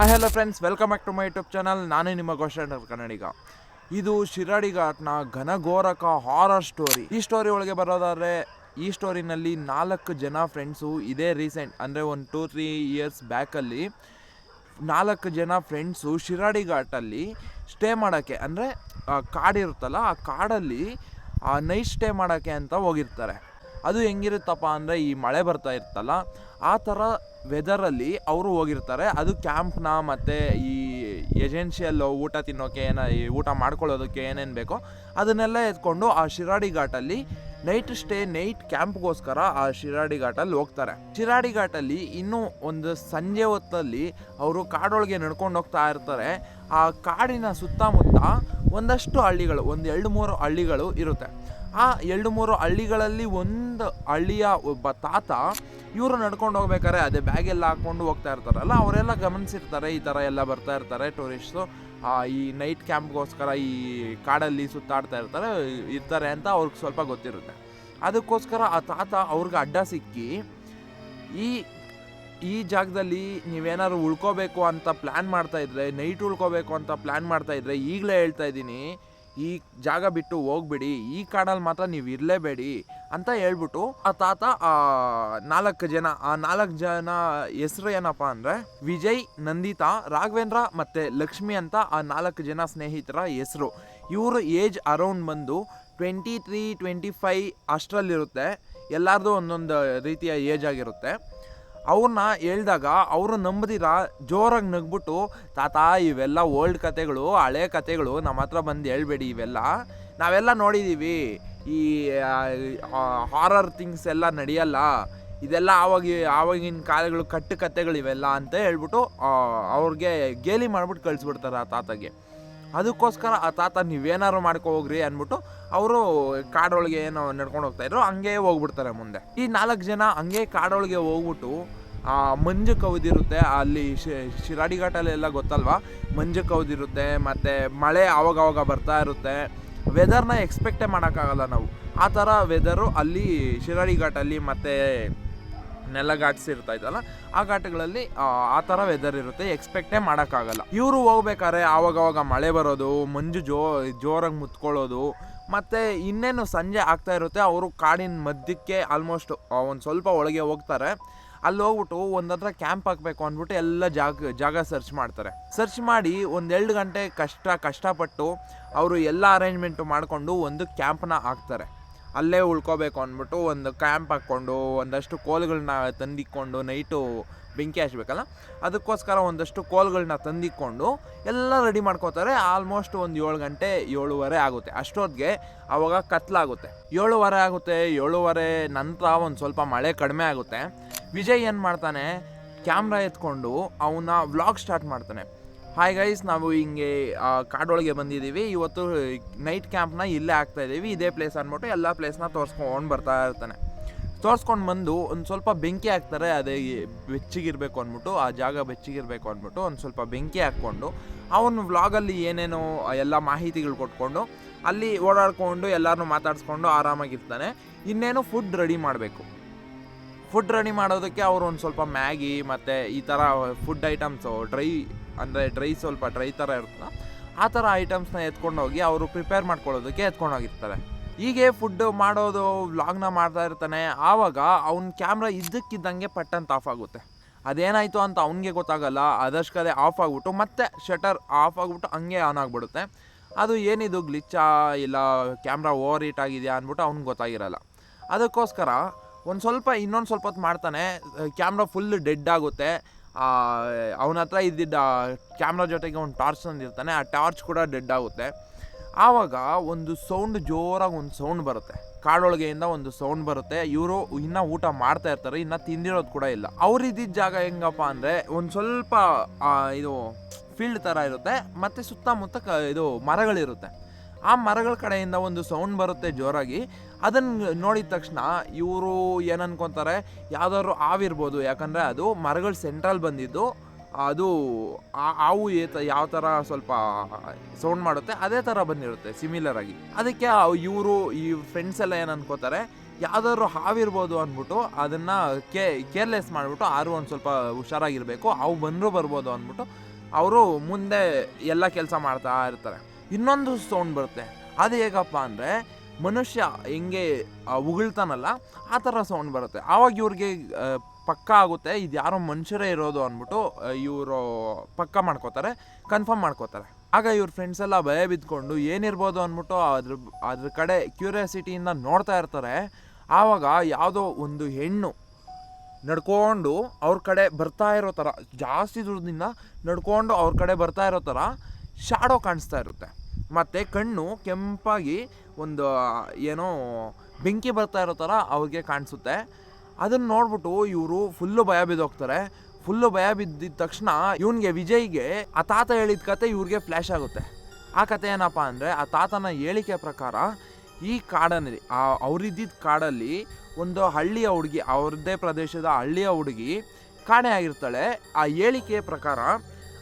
Hi hello friends welcome back to my YouTube channel ನಾನೇ ನಿಮ್ಮ ಘೋಷಣೆ ಕನ್ನಡಿಗ ಇದು ಶಿರಾಡಿ ಘಾಟ್ನ ಘನಘೋರಕ ಹಾರರ್ ಸ್ಟೋರಿ ಈ ಸ್ಟೋರಿ ಒಳಗೆ ಬರೋದಾದ್ರೆ, ಈ ಸ್ಟೋರಿನಲ್ಲಿ ನಾಲ್ಕು ಜನ ಫ್ರೆಂಡ್ಸು ಇದೇ ರೀಸೆಂಟ್ ಅಂದರೆ ಒಂದು ಟೂ ತ್ರೀ ಇಯರ್ಸ್ ಬ್ಯಾಕಲ್ಲಿ ನಾಲ್ಕು ಜನ ಫ್ರೆಂಡ್ಸು ಶಿರಾಡಿ ಘಾಟಲ್ಲಿ ಸ್ಟೇ ಮಾಡೋಕ್ಕೆ, ಅಂದರೆ ಕಾಡಿರುತ್ತಲ್ಲ, ಆ ಕಾಡಲ್ಲಿ ನೈಟ್ ಸ್ಟೇ ಮಾಡೋಕ್ಕೆ ಅಂತ ಹೋಗಿರ್ತಾರೆ. ಅದು ಹೆಂಗಿರುತ್ತಪ್ಪ ಅಂದರೆ ಈ ಮಳೆ ಬರ್ತಾ ಇರ್ತಲ್ಲ ಆ ಥರ ವೆದರಲ್ಲಿ ಅವರು ಹೋಗಿರ್ತಾರೆ. ಅದು ಕ್ಯಾಂಪ್ನ ಮತ್ತು ಈ ಏಜೆನ್ಸಿಯಲ್ಲಿ ಊಟ ತಿನ್ನೋಕೆ ಏನ, ಈ ಊಟ ಮಾಡ್ಕೊಳ್ಳೋದಕ್ಕೆ ಏನೇನು ಬೇಕೋ ಅದನ್ನೆಲ್ಲ ಎತ್ಕೊಂಡು ಆ ಶಿರಾಡಿ ಘಾಟಲ್ಲಿ ನೈಟ್ ಸ್ಟೇ ನೈಟ್ ಕ್ಯಾಂಪ್ಗೋಸ್ಕರ ಆ ಶಿರಾಡಿ ಘಾಟಲ್ಲಿ ಹೋಗ್ತಾರೆ. ಶಿರಾಡಿ ಘಾಟಲ್ಲಿ ಇನ್ನೂ ಒಂದು ಸಂಜೆ ಹೊತ್ತಲ್ಲಿ ಅವರು ಕಾಡೊಳಗೆ ನಡ್ಕೊಂಡು ಹೋಗ್ತಾ ಇರ್ತಾರೆ. ಆ ಕಾಡಿನ ಸುತ್ತಮುತ್ತ ಒಂದಷ್ಟು ಹಳ್ಳಿಗಳು, ಒಂದು ಎರಡು ಮೂರು ಹಳ್ಳಿಗಳು ಇರುತ್ತೆ. ಆ ಎರಡು ಮೂರು ಹಳ್ಳಿಗಳಲ್ಲಿ ಒಂದು ಹಳ್ಳಿಯ ಒಬ್ಬ ತಾತ ಇವರು ನಡ್ಕೊಂಡು ಹೋಗ್ಬೇಕಾರೆ ಅದೇ ಬ್ಯಾಗೆಲ್ಲ ಹಾಕ್ಕೊಂಡು ಹೋಗ್ತಾ ಇರ್ತಾರಲ್ಲ, ಅವರೆಲ್ಲ ಗಮನಿಸಿರ್ತಾರೆ, ಈ ಥರ ಎಲ್ಲ ಬರ್ತಾ ಇರ್ತಾರೆ ಟೂರಿಸ್ಟು ಈ ನೈಟ್ ಕ್ಯಾಂಪ್ಗೋಸ್ಕರ ಈ ಕಾಡಲ್ಲಿ ಸುತ್ತಾಡ್ತಾ ಇರ್ತಾರೆ ಇರ್ತಾರೆ ಅಂತ ಅವ್ರಿಗೆ ಸ್ವಲ್ಪ ಗೊತ್ತಿರುತ್ತೆ. ಅದಕ್ಕೋಸ್ಕರ ಆ ತಾತ ಅವ್ರಿಗೆ ಅಡ್ಡ ಸಿಕ್ಕಿ, ಈ ಈ ಜಾಗದಲ್ಲಿ ನೀವೇನಾದ್ರು ಉಳ್ಕೋಬೇಕು ಅಂತ ಪ್ಲ್ಯಾನ್ ಮಾಡ್ತಾ ಇದ್ರೆ ನೈಟ್ ಉಳ್ಕೋಬೇಕು ಅಂತ ಪ್ಲ್ಯಾನ್ ಮಾಡ್ತಾ ಇದ್ರೆ ಈಗಲೇ ಹೇಳ್ತಾ ಇದ್ದೀನಿ ಈ ಜಾಗ ಬಿಟ್ಟು ಹೋಗ್ಬಿಡಿ, ಈ ಕಾಡಲ್ಲಿ ಮಾತ್ರ ನೀವು ಇರಲೇಬೇಡಿ ಅಂತ ಹೇಳ್ಬಿಟ್ಟು ಆ ತಾತ ಆ ನಾಲ್ಕು ಜನ, ಆ ನಾಲ್ಕು ಜನ ಹೆಸರು ಏನಪ್ಪ ಅಂದರೆ ವಿಜಯ್, ನಂದಿತಾ, ರಾಘವೇಂದ್ರ ಮತ್ತು ಲಕ್ಷ್ಮಿ ಅಂತ ಆ ನಾಲ್ಕು ಜನ ಸ್ನೇಹಿತರ ಹೆಸರು. ಇವರು ಏಜ್ ಅರೌಂಡ್ ಬಂದು ಟ್ವೆಂಟಿ ತ್ರೀ, ಟ್ವೆಂಟಿ ಫೈ ಅಷ್ಟರಲ್ಲಿರುತ್ತೆ. ಎಲ್ಲರದು ಒಂದೊಂದು ರೀತಿಯ ಏಜ್ ಆಗಿರುತ್ತೆ. ಅವ್ರನ್ನ ಹೇಳ್ದಾಗ ಅವರು ನಂಬದಿರ, ಜೋರಾಗಿ ನಗ್ಬಿಟ್ಟು, ತಾತ, ಇವೆಲ್ಲ ಓಲ್ಡ್ ಕತೆಗಳು, ಹಳೆ ಕತೆಗಳು ನಮ್ಮ ಹತ್ರ ಬಂದು ಹೇಳ್ಬೇಡಿ ಇವೆಲ್ಲ. ನಾವೆಲ್ಲ ನೋಡಿದ್ದೀವಿ ಈ ಹಾರರ್ ಥಿಂಗ್ಸ್ ಎಲ್ಲ ನಡೆಯಲ್ಲ. ಇದೆಲ್ಲ ಆವಾಗ, ಆವಾಗಿನ ಕಾಲಗಳು ಕಟ್ಟು ಕತೆಗಳು ಇವೆಲ್ಲ ಅಂತ ಹೇಳ್ಬಿಟ್ಟು ಅವ್ರಿಗೆ ಗೇಲಿ ಮಾಡ್ಬಿಟ್ಟು ಕಳಿಸ್ಬಿಡ್ತಾರೆ ಆ ತಾತಗೆ. ಅದಕ್ಕೋಸ್ಕರ ಆ ತಾತ, ನೀವೇನಾರು ಮಾಡ್ಕೊ ಹೋಗ್ರಿ ಅಂದ್ಬಿಟ್ಟು, ಅವರು ಕಾಡೊಳಗೆ ಏನೋ ನಡ್ಕೊಂಡು ಹೋಗ್ತಾ ಇದ್ರು. ಹಂಗೆ ಹೋಗ್ಬಿಡ್ತಾರೆ ಮುಂದೆ. ಈ ನಾಲ್ಕು ಜನ ಹಂಗೆ ಕಾಡೊಳಗೆ ಹೋಗ್ಬಿಟ್ಟು ಆ ಮಂಜು ಕವಿದಿರುತ್ತೆ ಅಲ್ಲಿ ಶಿರಾಡಿ ಘಾಟಲ್ಲೆಲ್ಲ ಗೊತ್ತಲ್ವಾ? ಮಂಜು ಕವಿದಿರುತ್ತೆ ಮತ್ತು ಮಳೆ ಆವಾಗವಾಗ ಬರ್ತಾ ಇರುತ್ತೆ. ವೆದರ್ನ ಎಕ್ಸ್ಪೆಕ್ಟೇ ಮಾಡೋಕ್ಕಾಗಲ್ಲ ನಾವು. ಆ ಥರ ವೆದರು ಅಲ್ಲಿ ಶಿರಾಡಿ ಘಾಟಲ್ಲಿ ಮತ್ತು ನೆಲ ಘಾಟ್ಸ್ ಇರ್ತಾ ಇದ್ದಲ್ಲ ಆ ಘಾಟ್ಗಳಲ್ಲಿ ಆ, ಆ ಥರ ವೆದರ್ ಇರುತ್ತೆ. ಎಕ್ಸ್ಪೆಕ್ಟೇ ಮಾಡೋಕ್ಕಾಗಲ್ಲ. ಇವರು ಹೋಗ್ಬೇಕಾದ್ರೆ ಆವಾಗವಾಗ ಮಳೆ ಬರೋದು ಮಂಜು ಜೋ ಜೋರಾಗಿ ಮುತ್ಕೊಳ್ಳೋದು ಮತ್ತು ಇನ್ನೇನು ಸಂಜೆ ಆಗ್ತಾ ಇರುತ್ತೆ ಅವರು ಕಾಡಿನ ಮಧ್ಯಕ್ಕೆ ಆಲ್ಮೋಸ್ಟ್ ಒಂದು ಸ್ವಲ್ಪ ಒಳಗೆ ಹೋಗ್ತಾರೆ. ಅಲ್ಲಿ ಹೋಗ್ಬಿಟ್ಟು ಒಂದತ್ರ ಕ್ಯಾಂಪ್ ಹಾಕಬೇಕು ಅಂದ್ಬಿಟ್ಟು ಎಲ್ಲ ಜಾಗ ಜಾಗ ಸರ್ಚ್ ಮಾಡ್ತಾರೆ. ಸರ್ಚ್ ಮಾಡಿ ಒಂದೆರಡು ಗಂಟೆ ಕಷ್ಟ, ಕಷ್ಟಪಟ್ಟು ಅವರು ಎಲ್ಲ ಅರೇಂಜ್ಮೆಂಟು ಮಾಡಿಕೊಂಡು ಒಂದು ಕ್ಯಾಂಪ್ನ ಹಾಕ್ತಾರೆ. ಅಲ್ಲೇ ಉಳ್ಕೋಬೇಕು ಅಂದ್ಬಿಟ್ಟು ಒಂದು ಕ್ಯಾಂಪ್ ಹಾಕ್ಕೊಂಡು, ಒಂದಷ್ಟು ಕೋಲ್ಗಳನ್ನ ತಂದಿಕ್ಕೊಂಡು ನೈಟು ಬೆಂಕಿ ಹಚ್ಬೇಕಲ್ಲ, ಅದಕ್ಕೋಸ್ಕರ ಒಂದಷ್ಟು ಕೋಲ್ಗಳನ್ನ ತಂದಿಕ್ಕೊಂಡು ಎಲ್ಲ ರೆಡಿ ಮಾಡ್ಕೋತಾರೆ. ಆಲ್ಮೋಸ್ಟ್ ಒಂದು ಏಳು ಗಂಟೆ, ಏಳುವರೆ ಆಗುತ್ತೆ. ಅಷ್ಟೊತ್ತಿಗೆ ಆವಾಗ ಕತ್ಲಾಗುತ್ತೆ. ಏಳುವರೆ ಆಗುತ್ತೆ, ಏಳುವರೆ ನಂತರ ಒಂದು ಸ್ವಲ್ಪ ಮಳೆ ಕಡಿಮೆ ಆಗುತ್ತೆ. ವಿಜಯ್ ಏನು ಮಾಡ್ತಾನೆ? ಕ್ಯಾಮ್ರಾ ಎತ್ಕೊಂಡು ಅವನ ವ್ಲಾಗ್ ಸ್ಟಾರ್ಟ್ ಮಾಡ್ತಾನೆ. ಹಾಯ್ ಗೈಸ್ ನಾವು ಹಿಂಗೆ ಕಾಡೊಳಗೆ ಬಂದಿದ್ದೀವಿ. ಇವತ್ತು ನೈಟ್ ಕ್ಯಾಂಪ್ನ ಇಲ್ಲೇ ಆಗ್ತಾ ಇದ್ದೀವಿ. ಇದೇ ಪ್ಲೇಸ್ ಅಂದ್ಬಿಟ್ಟು ಎಲ್ಲ ಪ್ಲೇಸ್ನ ತೋರಿಸ್ಕೊಂಡು ಬರ್ತಾ ಇರ್ತಾನೆ. ತೋರಿಸ್ಕೊಂಡು ಬಂದು ಒಂದು ಸ್ವಲ್ಪ ಬೆಂಕಿ ಹಾಕ್ತಾರೆ. ಅದೇ ಬೆಚ್ಚಿಗಿರಬೇಕು ಅಂದ್ಬಿಟ್ಟು ಆ ಜಾಗ ಬೆಚ್ಚಿಗಿರಬೇಕು ಅಂದ್ಬಿಟ್ಟು ಒಂದು ಸ್ವಲ್ಪ ಬೆಂಕಿ ಹಾಕ್ಕೊಂಡು ಅವನು ವ್ಲಾಗಲ್ಲಿ ಏನೇನೋ ಎಲ್ಲ ಮಾಹಿತಿಗಳು ಕೊಟ್ಕೊಂಡು ಅಲ್ಲಿ ಓಡಾಡ್ಕೊಂಡು ಎಲ್ಲರನ್ನೂ ಮಾತಾಡಿಸ್ಕೊಂಡು ಆರಾಮಾಗಿರ್ತಾನೆ. ಇನ್ನೇನು ಫುಡ್ ರೆಡಿ ಮಾಡಬೇಕು. ಫುಡ್ ರೆಡಿ ಮಾಡೋದಕ್ಕೆ ಅವರು ಒಂದು ಸ್ವಲ್ಪ ಮ್ಯಾಗಿ ಮತ್ತು ಈ ಥರ ಫುಡ್ ಐಟಮ್ಸು ಡ್ರೈ ಅಂದರೆ ಡ್ರೈ ಸ್ವಲ್ಪ ಡ್ರೈ ಥರ ಇರುತ್ತಲ್ಲ, ಆ ಥರ ಐಟಮ್ಸ್ನ ಎತ್ಕೊಂಡು ಹೋಗಿ ಅವರು ಪ್ರಿಪೇರ್ ಮಾಡ್ಕೊಳ್ಳೋದಕ್ಕೆ ಎತ್ಕೊಂಡು ಹೋಗಿರ್ತಾರೆ. ಹೀಗೆ ಫುಡ್ ಮಾಡೋದು ವ್ಲಾಗ್ನ ಮಾಡ್ತಾ ಇರ್ತಾನೆ, ಆವಾಗ ಅವ್ನ ಕ್ಯಾಮ್ರಾ ಇದ್ದಕ್ಕಿದ್ದಂಗೆ ಪಟ್ಟಂತ ಆಫ್ ಆಗುತ್ತೆ. ಅದೇನಾಯಿತು ಅಂತ ಅವನಿಗೆ ಗೊತ್ತಾಗಲ್ಲ ಅದಷ್ಟೇ ಆಫ್ ಆಗಿಬಿಟ್ಟು ಮತ್ತೆ ಶಟರ್ ಆಫ್ ಆಗಿಬಿಟ್ಟು ಹಂಗೆ ಆನ್ ಆಗಿಬಿಡುತ್ತೆ. ಅದು ಏನಿದು ಗ್ಲಿಚ್ಚಾ ಇಲ್ಲ ಕ್ಯಾಮ್ರಾ ಓವರ್ ಹೀಟ್ ಆಗಿದೆಯಾ ಅಂದ್ಬಿಟ್ಟು ಅವ್ನಿಗೆ ಗೊತ್ತಾಗಿರಲ್ಲ. ಅದಕ್ಕೋಸ್ಕರ ಒಂದು ಸ್ವಲ್ಪ ಇನ್ನೊಂದು ಸ್ವಲ್ಪ ಹೊತ್ತು ಮಾಡ್ತಾನೆ. ಕ್ಯಾಮ್ರಾ ಫುಲ್ ಡೆಡ್ ಆಗುತ್ತೆ. ಅವನ ಹತ್ರ ಇದ್ದಿದ್ದ ಕ್ಯಾಮ್ರಾ ಜೊತೆಗೆ ಒಂದು ಟಾರ್ಚ್ ತಂದಿರ್ತಾನೆ. ಆ ಟಾರ್ಚ್ ಕೂಡ ಡೆಡ್ ಆಗುತ್ತೆ. ಆವಾಗ ಒಂದು ಸೌಂಡ್ ಜೋರಾಗಿ ಒಂದು ಸೌಂಡ್ ಬರುತ್ತೆ. ಕಾಡೊಳಗೆಯಿಂದ ಒಂದು ಸೌಂಡ್ ಬರುತ್ತೆ. ಇವರು ಇನ್ನೂ ಊಟ ಮಾಡ್ತಾ ಇರ್ತಾರೆ. ಇನ್ನೂ ತಿಂದಿರೋದು ಕೂಡ ಇಲ್ಲ. ಅವ್ರು ಇದ್ದಿದ್ದ ಜಾಗ ಹೆಂಗಪ್ಪ ಅಂದರೆ ಒಂದು ಸ್ವಲ್ಪ ಇದು ಫೀಲ್ಡ್ ಥರ ಇರುತ್ತೆ. ಮತ್ತು ಸುತ್ತಮುತ್ತ ಕ, ಇದು ಮರಗಳಿರುತ್ತೆ. ಆ ಮರಗಳ ಕಡೆಯಿಂದ ಒಂದು ಸೌಂಡ್ ಬರುತ್ತೆ ಜೋರಾಗಿ. ಅದನ್ನು ನೋಡಿದ ತಕ್ಷಣ ಇವರು ಏನು ಯಾವ್ದಾದ್ರು ಆವಿರ್ಬೋದು ಯಾಕಂದರೆ ಅದು ಮರಗಳ ಸೆಂಟ್ರಲ್ ಬಂದಿದ್ದು, ಅದು ಆ- ಹಾವು ಏತ ಯಾವ ಥರ ಸ್ವಲ್ಪ ಸೌಂಡ್ ಮಾಡುತ್ತೆ, ಅದೇ ಥರ ಬಂದಿರುತ್ತೆ ಸಿಮಿಲರ್ ಆಗಿ. ಅದಕ್ಕೆ ಇವರು, ಈ ಫ್ರೆಂಡ್ಸ್ ಎಲ್ಲ ಏನು ಅನ್ಕೋತಾರೆ, ಯಾವ್ದಾದ್ರು ಹಾವಿರ್ಬೋದು ಅಂದ್ಬಿಟ್ಟು ಅದನ್ನು ಕೇ ಕೇರ್ಲೆಸ್ ಮಾಡಿಬಿಟ್ಟು ಆರು ಒಂದು ಸ್ವಲ್ಪ ಹುಷಾರಾಗಿರಬೇಕು ಅವು ಬಂದರೂ ಬರ್ಬೋದು ಅಂದ್ಬಿಟ್ಟು ಅವರು ಮುಂದೆ ಎಲ್ಲ ಕೆಲಸ ಮಾಡ್ತಾ ಇರ್ತಾರೆ. ಇನ್ನೊಂದು ಸೌಂಡ್ ಬರುತ್ತೆ. ಅದು ಹೇಗಪ್ಪ ಅಂದರೆ, ಮನುಷ್ಯ ಹೆಂಗೆ ಉಗುಳ್ತಾನಲ್ಲ, ಆ ಥರ ಸೌಂಡ್ ಬರುತ್ತೆ. ಆವಾಗ ಇವ್ರಿಗೆ ಪಕ್ಕ ಆಗುತ್ತೆ, ಇದು ಯಾರೋ ಮನುಷ್ಯರೇ ಇರೋದು ಅಂದ್ಬಿಟ್ಟು ಇವರು ಪಕ್ಕ ಮಾಡ್ಕೋತಾರೆ ಕನ್ಫರ್ಮ್ ಮಾಡ್ಕೋತಾರೆ. ಆಗ ಇವ್ರ ಫ್ರೆಂಡ್ಸ್ ಎಲ್ಲ ಭಯ ಬಿದ್ಕೊಂಡು, ಏನಿರ್ಬೋದು ಅಂದ್ಬಿಟ್ಟು ಅದ್ರ ಅದ್ರ ಕಡೆ ಕ್ಯೂರಿಯಾಸಿಟಿಯಿಂದ ನೋಡ್ತಾ ಇರ್ತಾರೆ. ಆವಾಗ ಯಾವುದೋ ಒಂದು ಹೆಣ್ಣು ನಡ್ಕೊಂಡು ಅವ್ರ ಕಡೆ ಬರ್ತಾ ಇರೋ ಥರ, ಜಾಸ್ತಿ ದೂರದಿಂದ ನಡ್ಕೊಂಡು ಅವ್ರ ಕಡೆ ಬರ್ತಾ ಇರೋ ಥರ ಶಾಡೋ ಕಾಣಿಸ್ತಾ ಇರುತ್ತೆ. ಮತ್ತು ಕಣ್ಣು ಕೆಂಪಾಗಿ ಒಂದು ಏನೋ ಬೆಂಕಿ ಬರ್ತಾ ಇರೋ ಥರ ಅವ್ರಿಗೆ ಕಾಣಿಸುತ್ತೆ. ಅದನ್ನು ನೋಡ್ಬಿಟ್ಟು ಇವರು ಫುಲ್ಲು ಭಯ ಬಿದ್ದೋಗ್ತಾರೆ ಫುಲ್ಲು ಭಯ ಬಿದ್ದಿದ ತಕ್ಷಣ ಇವನಿಗೆ ವಿಜಯ್ಗೆ ಆ ತಾತ ಹೇಳಿದ ಕತೆ ಇವ್ರಿಗೆ ಫ್ಲ್ಯಾಶ್ ಆಗುತ್ತೆ. ಆ ಕತೆ ಏನಪ್ಪ ಅಂದರೆ ಆ ತಾತನ ಹೇಳಿಕೆ ಪ್ರಕಾರ ಈ ಕಾಡಲ್ಲಿ, ಆ ಅವರಿದ್ದಿದ್ದ ಕಾಡಲ್ಲಿ ಒಂದು ಹಳ್ಳಿಯ ಹುಡುಗಿ ಅವ್ರದ್ದೇ ಪ್ರದೇಶದ ಹಳ್ಳಿಯ ಹುಡುಗಿ ಕಾಣೆ ಆಗಿರ್ತಾಳೆ. ಆ ಹೇಳಿಕೆಯ ಪ್ರಕಾರ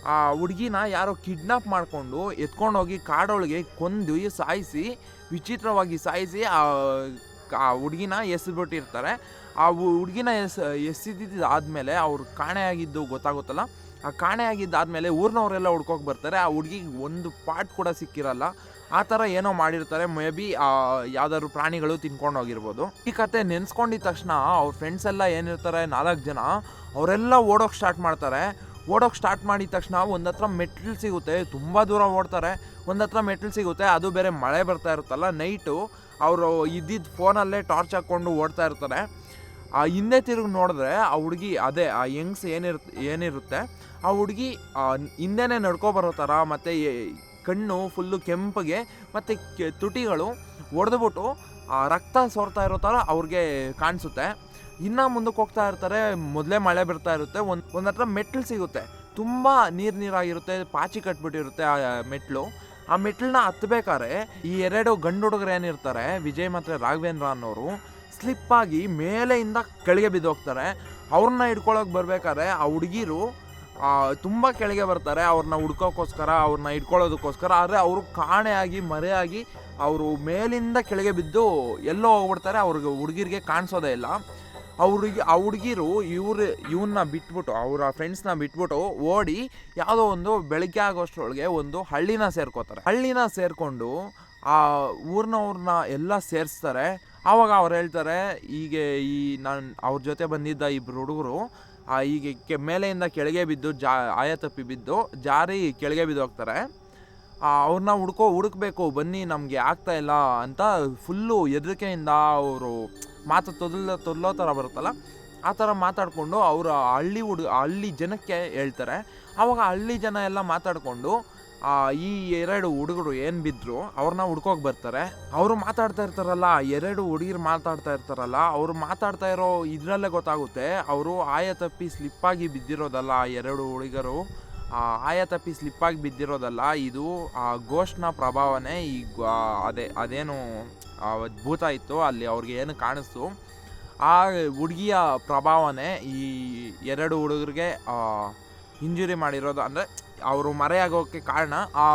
ಆ ಹುಡುಗಿನ ಯಾರೋ ಕಿಡ್ನಾಪ್ ಮಾಡಿಕೊಂಡು ಎತ್ಕೊಂಡೋಗಿ ಕಾಡೊಳಗೆ ಕೊಂದು ಸಾಯಿಸಿ, ವಿಚಿತ್ರವಾಗಿ ಸಾಯಿಸಿ ಆ ಹುಡುಗಿನ ಎಸೆದ್ಬಿಟ್ಟಿರ್ತಾರೆ ಆ ಹುಡುಗಿನ ಎಸ್ ಎಸ್ಸಿದ್ದು ಆದಮೇಲೆ ಅವ್ರು ಕಾಣೆಯಾಗಿದ್ದು ಗೊತ್ತಾಗುತ್ತಲ್ಲ? ಆ ಕಾಣೆಯಾಗಿದ್ದಾದಮೇಲೆ ಊರಿನವರೆಲ್ಲ ಹುಡ್ಕೋಕೆ ಬರ್ತಾರೆ. ಆ ಹುಡುಗಿಗೆ ಒಂದು ಪಾರ್ಟ್ ಕೂಡ ಸಿಕ್ಕಿರಲ್ಲ. ಆ ಥರ ಏನೋ ಮಾಡಿರ್ತಾರೆ. ಮೇ ಬಿ ಯಾವ್ದಾದ್ರು ಪ್ರಾಣಿಗಳು ತಿನ್ಕೊಂಡು ಹೋಗಿರ್ಬೋದು ಈ ಕತೆ ನೆನೆಸ್ಕೊಂಡಿದ್ದ ತಕ್ಷಣ ಅವ್ರ ಫ್ರೆಂಡ್ಸ್ ಎಲ್ಲ ಏನಿರ್ತಾರೆ? ನಾಲ್ಕು ಜನ, ಅವರೆಲ್ಲ ಓಡೋಕೆ ಸ್ಟಾರ್ಟ್ ಮಾಡ್ತಾರೆ. ಓಡೋಕೆ ಸ್ಟಾರ್ಟ್ ಮಾಡಿದ ತಕ್ಷಣ ಒಂದು ಹತ್ರ ಮೆಟ್ಲು ಸಿಗುತ್ತೆ, ತುಂಬ ದೂರ ಓಡ್ತಾರೆ ಒಂದು ಹತ್ರ ಮೆಟ್ಲು ಸಿಗುತ್ತೆ, ಅದು ಬೇರೆ ಮಳೆ ಬರ್ತಾ ಇರುತ್ತಲ್ಲ, ನೈಟು ಅವರು ಇದ್ದಿದ್ದ ಫೋನಲ್ಲೇ ಟಾರ್ಚ್ ಹಾಕ್ಕೊಂಡು ಓಡ್ತಾ ಇರ್ತಾರೆ. ಆ, ಹಿಂದೆ ತಿರುಗಿ ನೋಡಿದ್ರೆ ಆ ಹುಡುಗಿ ಅದೇ, ಆ ಯಂಗ್ಸ್ ಏನಿರು ಏನಿರುತ್ತೆ, ಆ ಹುಡುಗಿ ಹಿಂದೆನೇ ನಡ್ಕೊ ಬರೋ ಥರ, ಮತ್ತು ಕಣ್ಣು ಫುಲ್ಲು ಕೆಂಪಗೆ, ಮತ್ತು ತುಟಿಗಳು ಒಡೆದ್ಬಿಟ್ಟು ರಕ್ತ ಸೋರ್ತಾ ಇರೋ ಥರ ಅವ್ರಿಗೆ ಕಾಣಿಸುತ್ತೆ. ಇನ್ನು ಮುಂದಕ್ಕೆ ಹೋಗ್ತಾ ಇರ್ತಾರೆ, ಮೊದಲೇ ಮಳೆ ಬರ್ತಾ ಇರುತ್ತೆ, ಒಂದು ಒಂದು ಮೆಟ್ಲು ಸಿಗುತ್ತೆ. ತುಂಬ ನೀರು ನೀರಾಗಿರುತ್ತೆ, ಪಾಚಿ ಕಟ್ಬಿಟ್ಟಿರುತ್ತೆ ಆ ಮೆಟ್ಲು. ಆ ಮೆಟ್ಲನ್ನ ಹತ್ಬೇಕಾದ್ರೆ ಈ ಎರಡು ಗಂಡು ಹುಡುಗರು ಏನಿರ್ತಾರೆ, ವಿಜಯ್ ಮತ್ತು ರಾಘವೇಂದ್ರ ಅನ್ನೋರು, ಸ್ಲಿಪ್ಪಾಗಿ ಮೇಲೆಯಿಂದ ಕೆಳಗೆ ಬಿದ್ದೋಗ್ತಾರೆ ಅವ್ರನ್ನ ಹಿಡ್ಕೊಳಕ್ಕೆ ಬರ್ಬೇಕಾದ್ರೆ ಆ ಹುಡುಗಿರು ತುಂಬ ಕೆಳಗೆ ಬರ್ತಾರೆ, ಅವ್ರನ್ನ ಹುಡ್ಕೋಕ್ಕೋಸ್ಕರ ಅವ್ರನ್ನ ಹಿಡ್ಕೊಳ್ಳೋದಕ್ಕೋಸ್ಕರ, ಆದರೆ ಅವರು ಕಾಣೆಯಾಗಿ ಮರೆಯಾಗಿ ಅವರು ಮೇಲಿಂದ ಕೆಳಗೆ ಬಿದ್ದು ಎಲ್ಲೋ ಹೋಗ್ಬಿಡ್ತಾರೆ, ಅವ್ರಿಗೆ ಹುಡುಗಿರಿಗೆ ಕಾಣಿಸೋದೇ ಇಲ್ಲ. ಅವ್ರಿಗೆ, ಆ ಹುಡುಗಿರು ಇವ್ರು ಇವನ್ನ ಬಿಟ್ಬಿಟ್ಟು, ಅವರ ಫ್ರೆಂಡ್ಸ್ನ ಬಿಟ್ಬಿಟ್ಟು ಓಡಿ ಯಾವುದೋ ಒಂದು ಬೆಳಗ್ಗೆ ಆಗೋಷ್ಟರೊಳಗೆ ಒಂದು ಹಳ್ಳಿನ ಸೇರ್ಕೋತಾರೆ. ಹಳ್ಳಿನ ಸೇರಿಕೊಂಡು ಆ ಊರಿನವ್ರನ್ನ ಎಲ್ಲ ಸೇರಿಸ್ತಾರೆ. ಆವಾಗ ಅವ್ರು ಹೇಳ್ತಾರೆ, ಹೀಗೆ ಈ ನಾನು, ಅವ್ರ ಜೊತೆ ಬಂದಿದ್ದ ಇಬ್ಬರು ಹುಡುಗರು ಹೀಗೆ ಕೆ, ಮೇಲೆಯಿಂದ ಕೆಳಗೆ ಬಿದ್ದು ಜಾ, ಆಯ ತಪ್ಪಿ ಬಿದ್ದು ಜಾರಿ ಕೆಳಗೆ ಬಿದ್ದು ಹೋಗ್ತಾರೆ. ಅವ್ರನ್ನ ಹುಡ್ಕೋ, ಹುಡುಕ್ಬೇಕು, ಬನ್ನಿ ನಮಗೆ ಆಗ್ತಾ ಇಲ್ಲ ಅಂತ ಫುಲ್ಲು ಹೆದರಿಕೆಯಿಂದ ಅವರು ಮಾತು ತೊದಲ, ತೊದಲೋ ಥರ ಬರುತ್ತಲ್ಲ? ಆ ಥರ ಮಾತಾಡಿಕೊಂಡು ಅವರು ಹಳ್ಳಿ ಹುಡು ಹಳ್ಳಿ ಜನಕ್ಕೆ ಹೇಳ್ತಾರೆ. ಆವಾಗ ಹಳ್ಳಿ ಜನ ಎಲ್ಲ ಮಾತಾಡಿಕೊಂಡು ಈ ಎರಡು ಹುಡುಗರು ಏನು ಬಿದ್ದರು ಅವ್ರನ್ನ ಹುಡ್ಕೋಕೆ ಬರ್ತಾರೆ. ಅವರು ಮಾತಾಡ್ತಾ ಇರ್ತಾರಲ್ಲ, ಎರಡು ಹುಡುಗಿರು ಮಾತಾಡ್ತಾ ಇರ್ತಾರಲ್ಲ, ಅವರು ಮಾತಾಡ್ತಾ ಇರೋ ಇದರಲ್ಲೇ ಗೊತ್ತಾಗುತ್ತೆ. ಅವರು ಆಯ ತಪ್ಪಿ ಸ್ಲಿಪ್ಪಾಗಿ ಬಿದ್ದಿರೋದಲ್ಲ, ಆ ಎರಡು ಹುಡುಗರು. ಆಯ ತಪ್ಪಿ ಸ್ಲಿಪ್ಪಾಗಿ ಬಿದ್ದಿರೋದಲ್ಲ, ಇದು, ಆ ಗೋಷ್ಟ್ನ ಪ್ರಭಾವನೇ ಈ ಅದೇ, ಅದೇನು ಭೂತ ಇತ್ತು. ಅಲ್ಲಿ ಅವ್ರಿಗೆ ಏನು ಕಾಣಿಸ್ತು? ಆ ಹುಡುಗಿಯ ಪ್ರಭಾವನೆ ಈ ಎರಡು ಹುಡುಗರಿಗೆ ಇಂಜುರಿ ಮಾಡಿರೋದು. ಅಂದರೆ ಅವರು ಮರೆಯಾಗೋಕ್ಕೆ ಕಾರಣ ಆ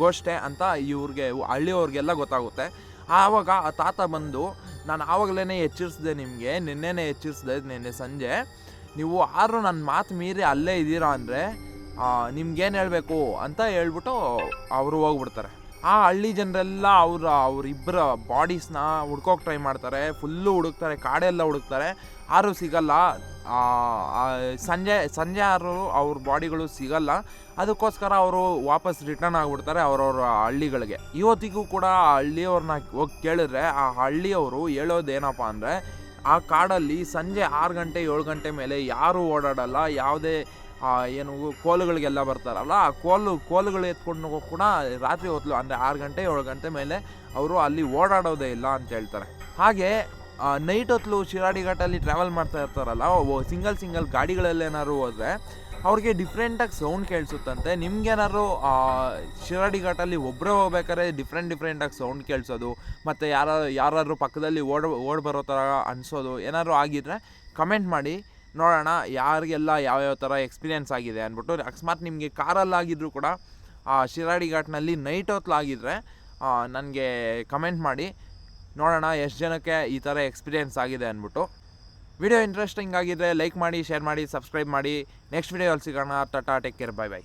ಗೋಷ್ಠೆ ಅಂತ ಇವ್ರಿಗೆ, ಹಳ್ಳಿಯವ್ರಿಗೆಲ್ಲ ಗೊತ್ತಾಗುತ್ತೆ. ಆವಾಗ ಆ ತಾತ ಬಂದು, ನಾನು ಆವಾಗಲೇ ಎಚ್ಚರಿಸಿದೆ ನಿಮಗೆ, ನಿನ್ನೆನೇ ಎಚ್ಚರಿಸಿದೆ ನಿನ್ನೆ ಸಂಜೆ. ನೀವು ಆದರೂ ನನ್ನ ಮಾತು ಮೀರಿ ಅಲ್ಲೇ ಇದ್ದೀರಾ ಅಂದರೆ ನಿಮ್ಗೇನು ಹೇಳಬೇಕು? ಅಂತ ಹೇಳ್ಬಿಟ್ಟು ಅವರು ಹೋಗ್ಬಿಡ್ತಾರೆ. ಆ ಹಳ್ಳಿ ಜನರೆಲ್ಲ ಅವ್ರ ಅವರಿಬ್ಬರ ಬಾಡೀಸ್ನ ಹುಡ್ಕೋಕೆ ಟ್ರೈ ಮಾಡ್ತಾರೆ. ಫುಲ್ಲು ಹುಡುಕ್ತಾರೆ, ಕಾಡೆಲ್ಲ ಹುಡುಕ್ತಾರೆ. ಆರು ಸಿಗಲ್ಲ. ಸಂಜೆ ಸಂಜೆ ಆರು ಅವ್ರ ಬಾಡಿಗಳು ಸಿಗಲ್ಲ. ಅದಕ್ಕೋಸ್ಕರ ಅವರು ವಾಪಸ್ ರಿಟರ್ನ್ ಆಗಿಬಿಡ್ತಾರೆ ಅವ್ರವ್ರ ಹಳ್ಳಿಗಳಿಗೆ. ಇವತ್ತಿಗೂ ಕೂಡ ಆ ಹಳ್ಳಿಯವ್ರನ್ನ ಹೋಗಿ ಕೇಳಿದ್ರೆ, ಆ ಹಳ್ಳಿಯವರು ಹೇಳೋದೇನಪ್ಪ ಅಂದರೆ, ಆ ಕಾಡಲ್ಲಿ ಸಂಜೆ ಆರು ಗಂಟೆ, ಏಳು ಗಂಟೆ ಮೇಲೆ ಯಾರೂ ಓಡಾಡಲ್ಲ. ಯಾವುದೇ ಏನು, ಕೋಲುಗಳಿಗೆಲ್ಲ ಬರ್ತಾರಲ್ಲ, ಆ ಕೋಲು, ಕೋಲುಗಳು ಎತ್ಕೊಂಡು ಕೂಡ ರಾತ್ರಿ ಹೊತ್ತು ಅಂದರೆ ಆರು ಗಂಟೆ, ಏಳು ಗಂಟೆ ಮೇಲೆ ಅವರು ಅಲ್ಲಿ ಓಡಾಡೋದೇ ಇಲ್ಲ ಅಂತ ಹೇಳ್ತಾರೆ. ಹಾಗೆ ನೈಟ್ ಹೊತ್ತು ಶಿರಾಡಿ ಘಾಟಲ್ಲಿ ಟ್ರಾವೆಲ್ ಮಾಡ್ತಾ ಇರ್ತಾರಲ್ಲ ಸಿಂಗಲ್ ಸಿಂಗಲ್ ಗಾಡಿಗಳಲ್ಲೇನಾದ್ರು ಹೋದರೆ ಅವ್ರಿಗೆ ಡಿಫ್ರೆಂಟಾಗಿ ಸೌಂಡ್ ಕೇಳಿಸುತ್ತಂತೆ. ನಿಮ್ಗೇನಾದ್ರು ಶಿರಾಡಿ ಘಾಟಲ್ಲಿ ಒಬ್ಬರೇ ಹೋಗ್ಬೇಕಾದ್ರೆ ಡಿಫ್ರೆಂಟ್ ಡಿಫ್ರೆಂಟಾಗಿ ಸೌಂಡ್ ಕೇಳಿಸೋದು, ಮತ್ತು ಯಾರು, ಯಾರಾದ್ರು ಪಕ್ಕದಲ್ಲಿ ಓಡ್ ಓಡ್ ಬರೋ ಥರ ಅನಿಸೋದು, ಏನಾದರೂ ಆಗಿದ್ರೆ ಕಮೆಂಟ್ ಮಾಡಿ. ನೋಡೋಣ ಯಾರಿಗೆಲ್ಲ ಯಾವ್ಯಾವ ಥರ ಎಕ್ಸ್ಪೀರಿಯೆನ್ಸ್ ಆಗಿದೆ ಅಂದ್ಬಿಟ್ಟು, ಅಕಸ್ಮಾತ್ ನಿಮಗೆ ಕಾರಲ್ಲಾಗಿದ್ರು ಕೂಡ, ಆ ಶಿರಾಡಿ ಘಾಟ್ನಲ್ಲಿ ನೈಟ್ ಹೊತ್ತಲಾಗಿದ್ರೆ ನನಗೆ ಕಮೆಂಟ್ ಮಾಡಿ, ನೋಡೋಣ ಎಷ್ಟು ಜನಕ್ಕೆ ಈ ಥರ ಎಕ್ಸ್ಪೀರಿಯೆನ್ಸ್ ಆಗಿದೆ ಅಂದ್ಬಿಟ್ಟು. ವಿಡಿಯೋ ಇಂಟ್ರೆಸ್ಟಿಂಗ್ ಆಗಿದ್ರೆ ಲೈಕ್ ಮಾಡಿ ಶೇರ್ ಮಾಡಿ ಸಬ್ಸ್ಕ್ರೈಬ್ ಮಾಡಿ. ನೆಕ್ಸ್ಟ್ ವಿಡಿಯೋಲ್ಲಿ ಸಿಗೋಣ. Tata take care bye bye